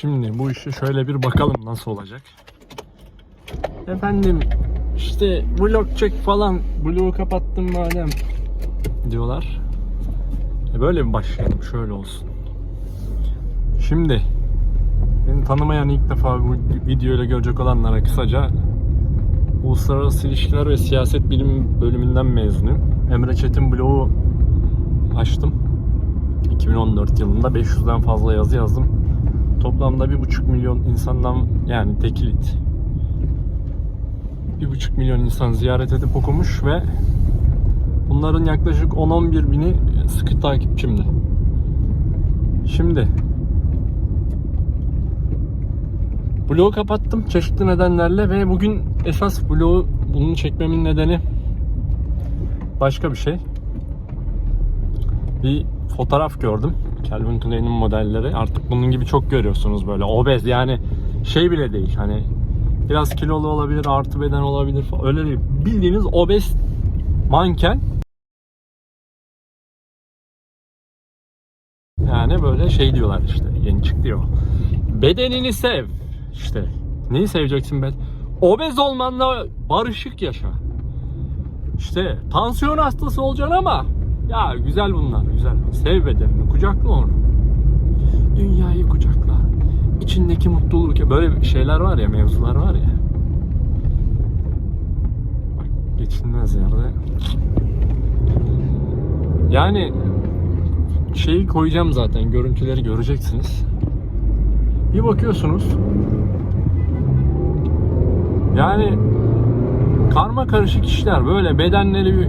Şimdi bu işi şöyle bir bakalım nasıl olacak. Efendim işte vlog çek falan vlogu kapattım madem diyorlar. E böyle mi başlayalım şöyle olsun. Şimdi beni tanımayan ilk defa bu videoyla görecek olanlara kısaca Uluslararası İlişkiler ve Siyaset Bilimi bölümünden mezunuyum. Emre Çetin blogu açtım. 2014 yılında 500'den fazla yazı yazdım. Toplamda 1,5 milyon insandan yani tekilit 1,5 milyon insan ziyaret edip okumuş ve bunların yaklaşık 10-11 bini sıkı takipçimdi. Şimdi Bloğu kapattım çeşitli nedenlerle ve bugün esas bloğu bunu çekmemin nedeni başka bir şey. Bir fotoğraf gördüm. Calvin Klein'in modelleri. Artık bunun gibi çok görüyorsunuz böyle obez yani şey bile değil hani biraz kilolu olabilir, artı beden olabilir falan. Öyle değil. Bildiğiniz obez manken yani böyle şey diyorlar işte yeni çıktı ya. Bedenini sev. İşte neyi seveceksin ben? Obez olmanla barışık yaşa. İşte tansiyon hastası olacaksın ama ya güzel bunlar güzel. Sev bedenini, kucakla onu. Dünyayı kucakla. İçindeki mutluluğu böyle şeyler var ya, mevzular var ya. Bak geçilmez yerde. Yani şeyi koyacağım zaten görüntüleri göreceksiniz. Bir bakıyorsunuz yani karma karışık işler böyle bedenleri.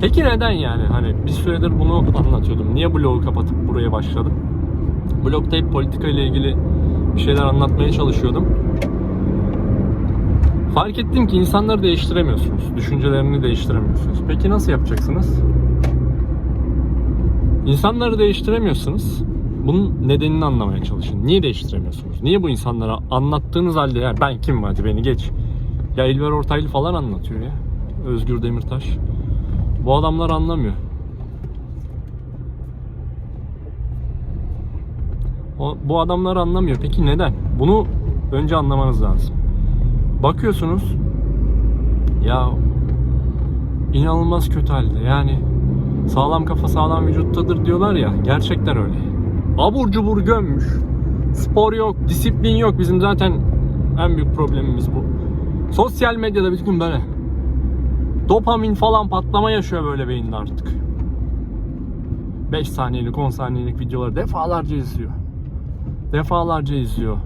Peki neden yani? Hani bir süredir bunu anlatıyordum. Niye blogu kapatıp buraya başladım? Blogda hep politika ile ilgili bir şeyler anlatmaya çalışıyordum. Fark ettim ki insanları değiştiremiyorsunuz. Düşüncelerini değiştiremiyorsunuz. Peki nasıl yapacaksınız? İnsanları değiştiremiyorsunuz. Bunun nedenini anlamaya çalışın. Niye değiştiremiyorsunuz? Niye bu insanlara anlattığınız halde yani ben kim hadi beni geç. Ya İlber Ortaylı falan anlatıyor ya. Özgür Demirtaş. Bu adamlar anlamıyor. Bu adamlar anlamıyor. Peki neden? Bunu önce anlamanız lazım. Bakıyorsunuz ya inanılmaz kötü halde. Yani sağlam kafa sağlam vücuttadır diyorlar ya. Gerçekten öyle. Abur cubur gömmüş. Spor yok, disiplin yok. Bizim zaten en büyük problemimiz bu. Sosyal medyada bir gün böyle. Dopamin falan patlama yaşıyor böyle beyinde artık. 5 saniyelik 10 saniyelik videoları defalarca izliyor. Defalarca izliyor.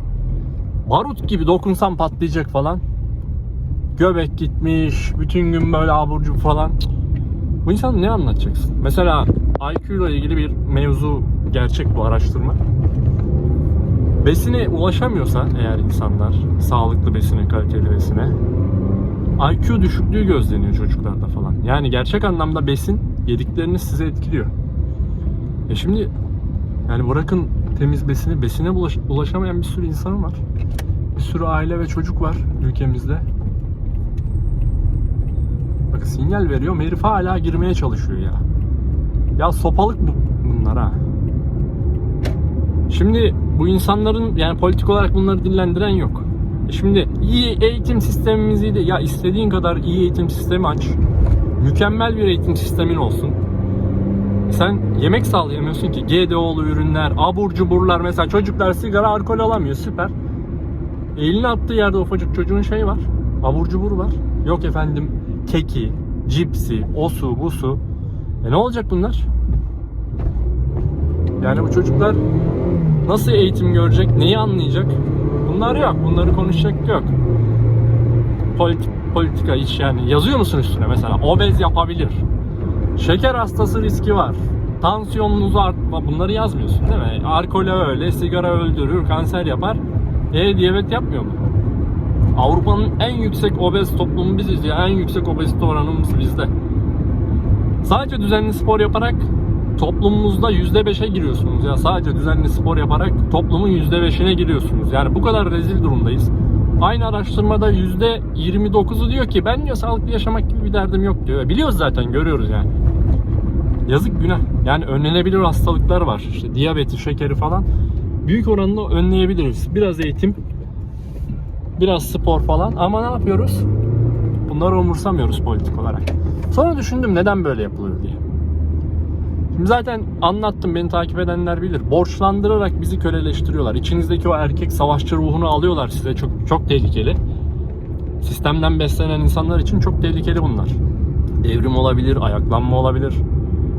Barut gibi dokunsam patlayacak falan. Göbek gitmiş, bütün gün böyle aburcu falan. Bu insan ne anlatacaksın? Mesela IQ ile ilgili bir mevzu gerçek bu araştırma. Besine ulaşamıyorsa eğer insanlar sağlıklı besine, kaliteli besine IQ düşüklüğü gözleniyor çocuklarda falan. Yani gerçek anlamda besin yedikleriniz size etkiliyor. E şimdi yani bırakın temiz besini, besine ulaş- ulaşamayan bir sürü insan var. Bir sürü aile ve çocuk var ülkemizde. Bak sinyal veriyor, herif hala girmeye çalışıyor ya. Ya sopalık bu, bunlar ha. Şimdi bu insanların yani politik olarak bunları dillendiren yok. Şimdi iyi eğitim sistemimiz iyi de ya istediğin kadar iyi eğitim sistemi aç. Mükemmel bir eğitim sistemin olsun. Sen yemek sağlayamıyorsun ki GDO'lu ürünler, abur cuburlar mesela çocuklar sigara alkol alamıyor süper. Elini attığı yerde ufacık çocuğun şey var. Abur cubur var. Yok efendim keki, cipsi, osu, busu. E ne olacak bunlar? Yani bu çocuklar nasıl eğitim görecek, neyi anlayacak? Bunlar yok. Bunları konuşacak yok. Politik, politika hiç yani yazıyor musun üstüne mesela obez yapabilir. Şeker hastası riski var. Tansiyonunuzu artma bunları yazmıyorsun değil mi? Alkole öyle, sigara öldürür, kanser yapar. E diyabet yapmıyor mu? Avrupa'nın en yüksek obez toplumu biziz ya. En yüksek obezite oranımız bizde. Sadece düzenli spor yaparak toplumumuzda %5'e giriyorsunuz ya. Sadece düzenli spor yaparak toplumun %5'ine giriyorsunuz. Yani bu kadar rezil durumdayız. Aynı araştırmada %29'u diyor ki ben diyor sağlıklı yaşamak gibi bir derdim yok diyor. Biliyoruz zaten görüyoruz yani. Yazık günah. Yani önlenebilir hastalıklar var. İşte diyabeti, şekeri falan. büyük oranda önleyebiliriz. Biraz eğitim, biraz spor falan ama ne yapıyoruz? Bunları umursamıyoruz politik olarak. Sonra düşündüm neden böyle yapılıyor zaten anlattım beni takip edenler bilir. Borçlandırarak bizi köleleştiriyorlar. İçinizdeki o erkek savaşçı ruhunu alıyorlar size. Çok çok tehlikeli. Sistemden beslenen insanlar için çok tehlikeli bunlar. Devrim olabilir, ayaklanma olabilir,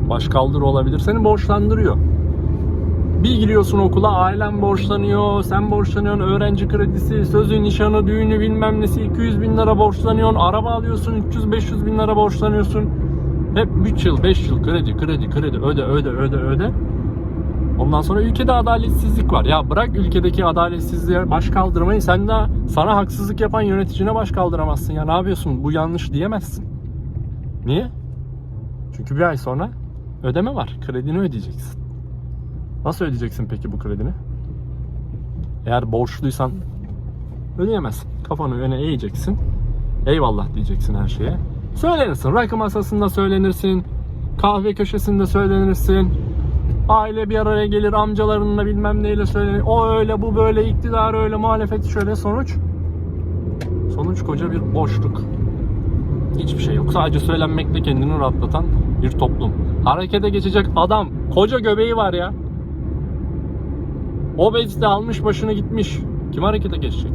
başkaldırı olabilir. Seni borçlandırıyor. Bir giriyorsun okula ailen borçlanıyor, sen borçlanıyorsun, öğrenci kredisi, sözü, nişanı, düğünü bilmem nesi 200 bin lira borçlanıyorsun, araba alıyorsun 300-500 bin lira borçlanıyorsun. Hep 3 yıl, 5 yıl kredi, kredi, kredi, öde, öde, öde, öde. Ondan sonra ülkede adaletsizlik var. Ya bırak ülkedeki adaletsizliğe baş kaldırmayı sen de sana haksızlık yapan yöneticine baş kaldıramazsın. Ya ne yapıyorsun bu yanlış diyemezsin. Niye? Çünkü bir ay sonra ödeme var. Kredini ödeyeceksin. Nasıl ödeyeceksin peki bu kredini? Eğer borçluysan ödeyemezsin. Kafanı öne eğeceksin. Eyvallah diyeceksin her şeye. Söylenirsin. Rakı masasında söylenirsin. Kahve köşesinde söylenirsin. Aile bir araya gelir amcalarınla bilmem neyle söylenir. O öyle bu böyle iktidar öyle muhalefet şöyle sonuç. Sonuç koca bir boşluk. Hiçbir şey yok. Sadece söylenmekle kendini rahatlatan bir toplum. Harekete geçecek adam. Koca göbeği var ya. Obezite almış başını gitmiş. Kim harekete geçecek?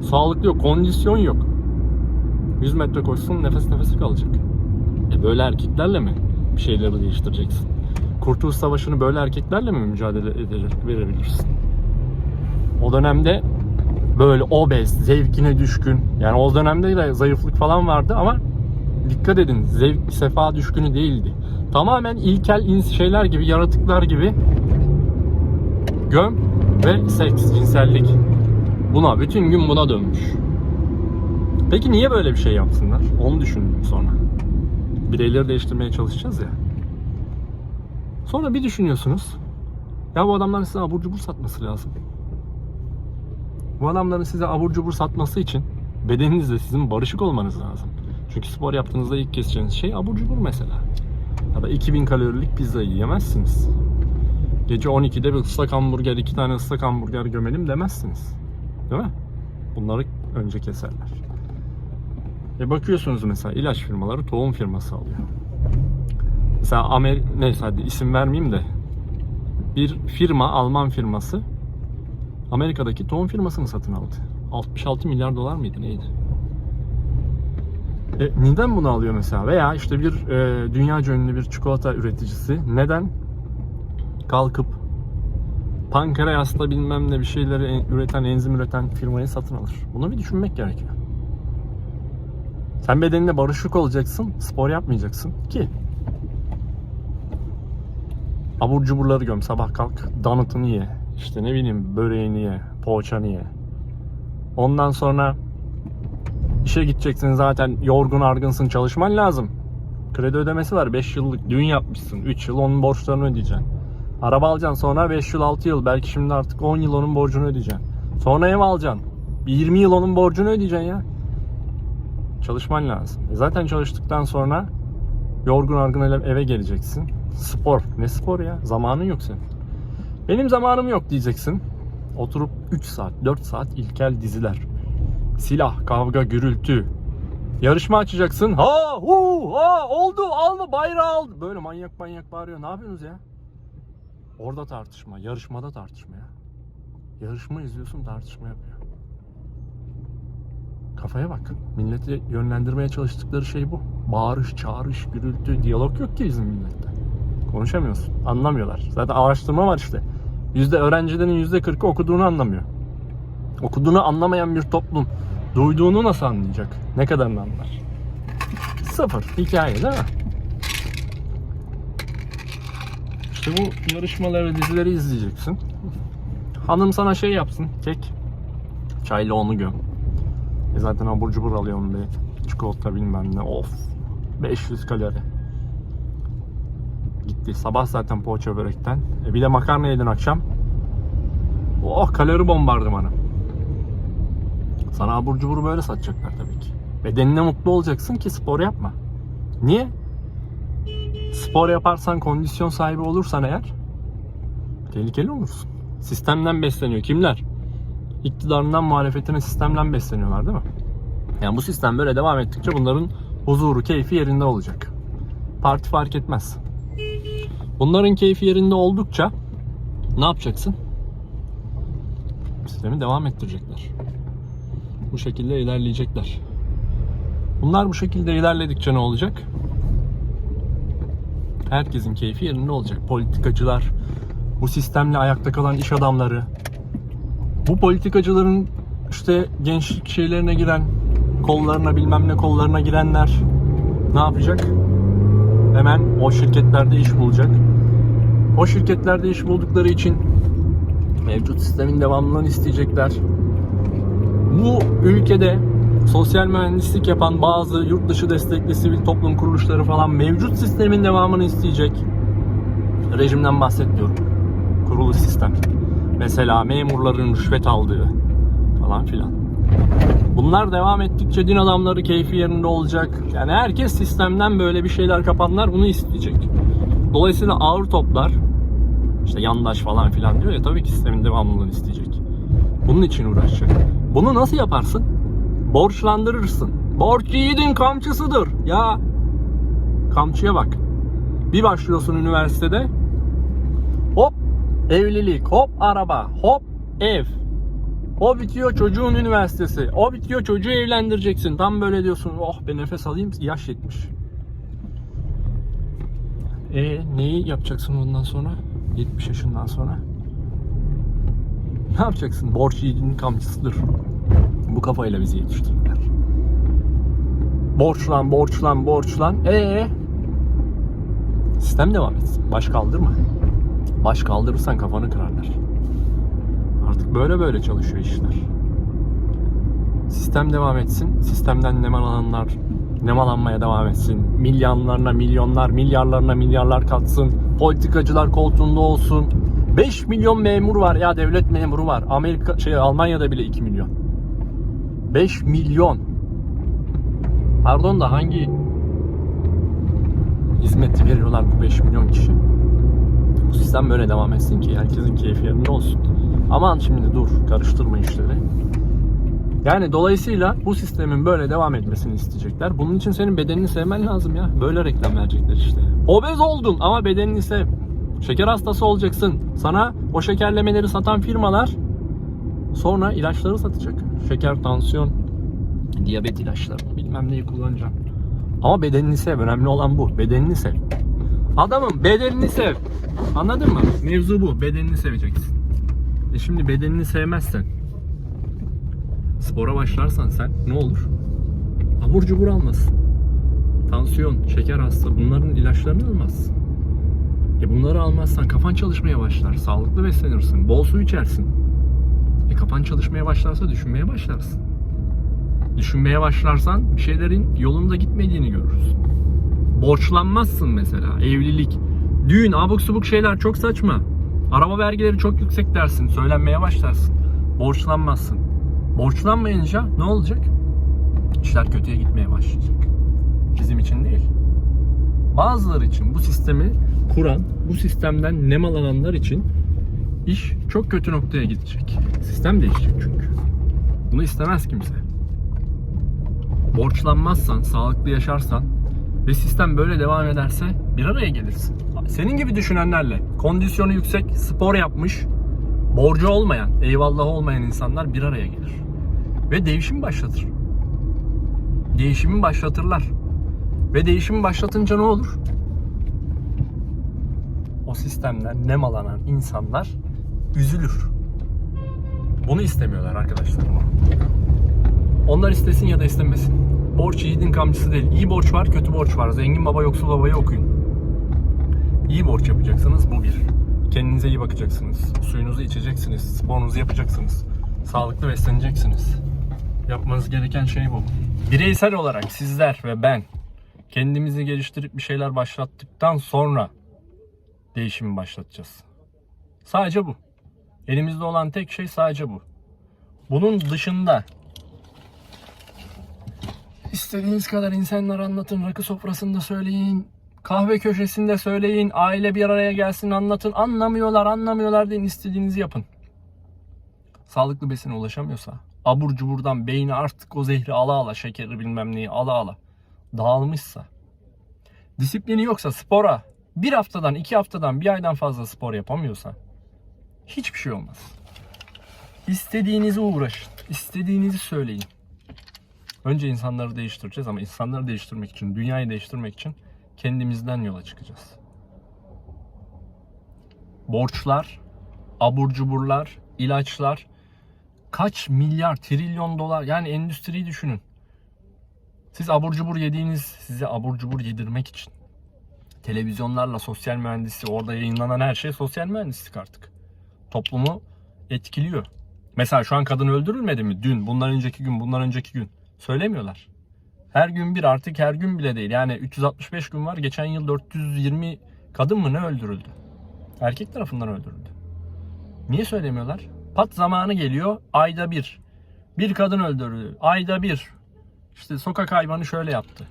Sağlıklı yok, kondisyon yok. 100 metre koşsun nefes nefesi kalacak. E böyle erkeklerle mi bir şeyleri değiştireceksin? Kurtuluş Savaşı'nı böyle erkeklerle mi mücadele edilir, verebilirsin? O dönemde böyle obez, zevkine düşkün. Yani o dönemde de zayıflık falan vardı ama dikkat edin zevk, sefa düşkünü değildi. Tamamen ilkel ins- şeyler gibi, yaratıklar gibi göm ve seks, cinsellik. Buna, bütün gün buna dönmüş. Peki niye böyle bir şey yapsınlar? Onu düşündüm sonra. Bireyleri değiştirmeye çalışacağız ya. Sonra bir düşünüyorsunuz. Ya bu adamların size abur cubur satması lazım. Bu adamların size abur cubur satması için bedeninizle sizin barışık olmanız lazım. Çünkü spor yaptığınızda ilk keseceğiniz şey abur cubur mesela. Ya da 2000 kalorilik pizza yiyemezsiniz. Gece 12'de bir ıslak hamburger, iki tane ıslak hamburger gömelim demezsiniz. Değil mi? Bunları önce keserler. E bakıyorsunuz mesela ilaç firmaları tohum firması alıyor. Mesela Amer neyse hadi isim vermeyeyim de bir firma Alman firması Amerika'daki tohum firmasını satın aldı. 66 milyar dolar mıydı neydi? E, neden bunu alıyor mesela? Veya işte bir e, dünyaca ünlü bir çikolata üreticisi neden kalkıp pankreasla bilmem ne bir şeyleri en- üreten, enzim üreten firmayı satın alır? Bunu bir düşünmek gerekiyor. Sen bedenine barışık olacaksın, spor yapmayacaksın ki. Abur cuburları göm sabah kalk donut'ını ye işte ne bileyim böreğini ye poğaçanı ye. Ondan sonra işe gideceksin zaten yorgun argınsın çalışman lazım. Kredi ödemesi var 5 yıllık düğün yapmışsın 3 yıl onun borçlarını ödeyeceksin. Araba alacaksın sonra 5 yıl 6 yıl belki şimdi artık 10 yıl onun borcunu ödeyeceksin. Sonra ev alacaksın 20 yıl onun borcunu ödeyeceksin ya çalışman lazım E zaten çalıştıktan sonra yorgun argın eve geleceksin Spor. Ne spor ya? Zamanın yok senin. Benim zamanım yok diyeceksin. Oturup 3 saat, 4 saat ilkel diziler. Silah, kavga, gürültü. Yarışma açacaksın. Ha, hu, ha, oldu, aldı, bayrağı aldı. Böyle manyak manyak bağırıyor. Ne yapıyorsunuz ya? Orada tartışma, yarışmada tartışma ya. Yarışma izliyorsun, tartışma yapıyor. Kafaya bak. Milleti yönlendirmeye çalıştıkları şey bu. Bağırış, çağırış, gürültü, diyalog yok ki bizim millette. Konuşamıyorsun. Anlamıyorlar. Zaten araştırma var işte. Yüzde öğrencilerin yüzde kırkı okuduğunu anlamıyor. Okuduğunu anlamayan bir toplum duyduğunu nasıl anlayacak? Ne kadarını anlar? Sıfır. Hikaye değil mi? İşte bu yarışmaları, dizileri izleyeceksin. Hanım sana şey yapsın. Kek. Çayla onu göm. E zaten abur cubur alıyorum bir. Çikolata bilmem ne. Of. 500 kalori. Gitti. Sabah zaten poğaça börekten. E bir de makarna yedin akşam. Oh kalori bombardımanı. Sana abur cubur böyle satacaklar tabii ki. Bedenine mutlu olacaksın ki spor yapma. Niye? Spor yaparsan, kondisyon sahibi olursan eğer tehlikeli olursun. Sistemden besleniyor. Kimler? İktidarından muhalefetine sistemden besleniyorlar değil mi? Yani bu sistem böyle devam ettikçe bunların huzuru, keyfi yerinde olacak. Parti fark etmez. Bunların keyfi yerinde oldukça ne yapacaksın? Sistemi devam ettirecekler. Bu şekilde ilerleyecekler. Bunlar bu şekilde ilerledikçe ne olacak? Herkesin keyfi yerinde olacak. Politikacılar, bu sistemle ayakta kalan iş adamları, bu politikacıların işte gençlik şeylerine giren, kollarına bilmem ne kollarına girenler ne yapacak? Hemen o şirketlerde iş bulacak. O şirketlerde iş buldukları için mevcut sistemin devamlılığını isteyecekler. Bu ülkede sosyal mühendislik yapan bazı yurt dışı destekli sivil toplum kuruluşları falan mevcut sistemin devamını isteyecek. Rejimden bahsetmiyorum. Kurulu sistem. Mesela memurların rüşvet aldığı falan filan. Bunlar devam ettikçe din adamları keyfi yerinde olacak. Yani herkes sistemden böyle bir şeyler kapanlar bunu isteyecek. Dolayısıyla ağır toplar işte yandaş falan filan diyor ya tabii ki sistemin devamlılığını isteyecek. Bunun için uğraşacak. Bunu nasıl yaparsın? Borçlandırırsın. Borç yiğidin kamçısıdır. Ya kamçıya bak. Bir başlıyorsun üniversitede. Evlilik, hop araba, hop ev. O bitiyor çocuğun üniversitesi. O bitiyor çocuğu evlendireceksin. Tam böyle diyorsun. Oh be nefes alayım. Yaş yetmiş. E neyi yapacaksın ondan sonra? 70 yaşından sonra. Ne yapacaksın? Borç yiğidin kamçısıdır. Bu kafayla bizi yetiştirdiler. Borçlan, borçlan, borçlan. Ee, sistem devam etsin. Baş kaldırma. Baş kaldırırsan kafanı kırarlar. Artık böyle böyle çalışıyor işler. Sistem devam etsin. Sistemden nemalananlar nemalanmaya devam etsin. Milyonlarına milyonlar, milyarlarına milyarlar katsın. Politikacılar koltuğunda olsun. 5 milyon memur var ya devlet memuru var. Amerika şey Almanya'da bile 2 milyon. 5 milyon. Pardon da hangi hizmeti veriyorlar bu 5 milyon kişi? Bu sistem böyle devam etsin ki herkesin keyfi yerinde olsun. Aman şimdi dur karıştırma işleri. Yani dolayısıyla bu sistemin böyle devam etmesini isteyecekler. Bunun için senin bedenini sevmen lazım ya. Böyle reklam verecekler işte. Obez oldun ama bedenini sev. Şeker hastası olacaksın. Sana o şekerlemeleri satan firmalar sonra ilaçları satacak. Şeker, tansiyon, diyabet ilaçları bilmem neyi kullanacağım. Ama bedenini sev. Önemli olan bu. Bedenini sev. Adamım bedenini sev. Anladın mı? Mevzu bu. Bedenini seveceksin. E şimdi bedenini sevmezsen spora başlarsan sen ne olur? Abur cubur almazsın. Tansiyon, şeker hasta bunların ilaçlarını almazsın. E bunları almazsan kafan çalışmaya başlar. Sağlıklı beslenirsin. Bol su içersin. E kafan çalışmaya başlarsa düşünmeye başlarsın. Düşünmeye başlarsan bir şeylerin yolunda gitmediğini görürsün. Borçlanmazsın mesela. Evlilik, düğün, abuk subuk şeyler çok saçma. Araba vergileri çok yüksek dersin. Söylenmeye başlarsın. Borçlanmazsın. Borçlanmayınca ne olacak? İşler kötüye gitmeye başlayacak. Bizim için değil. Bazıları için bu sistemi kuran, bu sistemden nemalananlar için iş çok kötü noktaya gidecek. Sistem değişecek çünkü. Bunu istemez kimse. Borçlanmazsan, sağlıklı yaşarsan ve sistem böyle devam ederse bir araya gelirsin. Senin gibi düşünenlerle kondisyonu yüksek, spor yapmış, borcu olmayan, eyvallahı olmayan insanlar bir araya gelir. Ve değişim başlatır. Değişimi başlatırlar. Ve değişimi başlatınca ne olur? O sistemden nemalanan insanlar üzülür. Bunu istemiyorlar arkadaşlar. Onlar istesin ya da istemesin. Borç yiğidin kamçısı değil. İyi borç var, kötü borç var. Zengin baba, yoksul babayı okuyun. İyi borç yapacaksınız bu bir. Kendinize iyi bakacaksınız. Suyunuzu içeceksiniz. Sporunuzu yapacaksınız. Sağlıklı besleneceksiniz. Yapmanız gereken şey bu. Bireysel olarak sizler ve ben kendimizi geliştirip bir şeyler başlattıktan sonra değişimi başlatacağız. Sadece bu. Elimizde olan tek şey sadece bu. Bunun dışında istediğiniz kadar insanlara anlatın, rakı sofrasında söyleyin, Kahve köşesinde söyleyin, aile bir araya gelsin anlatın. Anlamıyorlar, anlamıyorlar deyin istediğinizi yapın. Sağlıklı besine ulaşamıyorsa, abur cuburdan beyni artık o zehri ala ala, şekeri bilmem neyi ala ala dağılmışsa, disiplini yoksa spora bir haftadan, iki haftadan, bir aydan fazla spor yapamıyorsa hiçbir şey olmaz. İstediğinizi uğraşın, istediğinizi söyleyin. Önce insanları değiştireceğiz ama insanları değiştirmek için, dünyayı değiştirmek için kendimizden yola çıkacağız. Borçlar, abur cuburlar, ilaçlar, kaç milyar, trilyon dolar yani endüstriyi düşünün. Siz abur cubur yediğiniz, size abur cubur yedirmek için televizyonlarla sosyal mühendisliği, orada yayınlanan her şey sosyal mühendislik artık. Toplumu etkiliyor. Mesela şu an kadın öldürülmedi mi? Dün, bundan önceki gün, bundan önceki gün. Söylemiyorlar. Her gün bir artık her gün bile değil. Yani 365 gün var. Geçen yıl 420 kadın mı ne öldürüldü? Erkek tarafından öldürüldü. Niye söylemiyorlar? Pat zamanı geliyor. Ayda bir. Bir kadın öldürüldü. Ayda bir. İşte sokak hayvanı şöyle yaptı.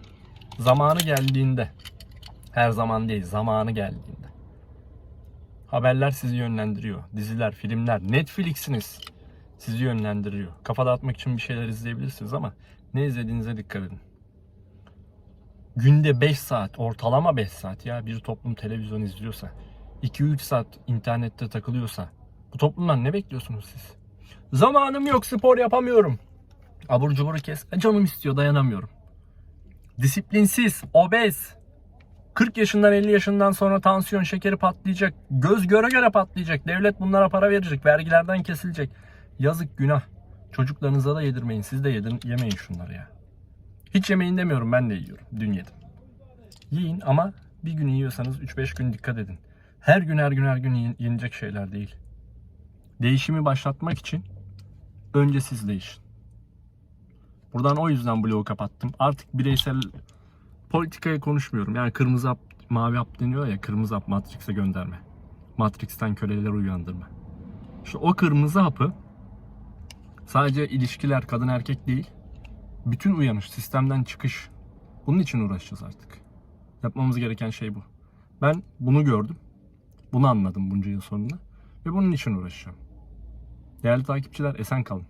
Zamanı geldiğinde. Her zaman değil. Zamanı geldiğinde. Haberler sizi yönlendiriyor. Diziler, filmler, Netflix'iniz sizi yönlendiriyor. Kafa dağıtmak için bir şeyler izleyebilirsiniz ama ne izlediğinize dikkat edin. Günde 5 saat, ortalama 5 saat ya bir toplum televizyon izliyorsa, 2-3 saat internette takılıyorsa bu toplumdan ne bekliyorsunuz siz? Zamanım yok, spor yapamıyorum. Abur cuburu kes. E, Canım istiyor, dayanamıyorum. Disiplinsiz, obez, 40 yaşından 50 yaşından sonra tansiyon şekeri patlayacak. Göz göre göre patlayacak. Devlet bunlara para verecek. Vergilerden kesilecek. Yazık günah. Çocuklarınıza da yedirmeyin. Siz de yedirin, yemeyin şunları ya. Hiç yemeyin demiyorum ben de yiyorum. Dün yedim. Yiyin ama bir gün yiyorsanız 3-5 gün dikkat edin. Her gün her gün her gün yen- yenecek şeyler değil. Değişimi başlatmak için önce siz değişin. Buradan o yüzden bloğu kapattım. Artık bireysel politikaya konuşmuyorum. Yani kırmızı hap, mavi hap deniyor ya kırmızı hap Matrix'e gönderme. Matrix'ten köleleri uyandırma. İşte o kırmızı hapı sadece ilişkiler kadın erkek değil. Bütün uyanış, sistemden çıkış. Bunun için uğraşacağız artık. Yapmamız gereken şey bu. Ben bunu gördüm. Bunu anladım bunca yıl sonunda. Ve bunun için uğraşacağım. Değerli takipçiler esen kalın.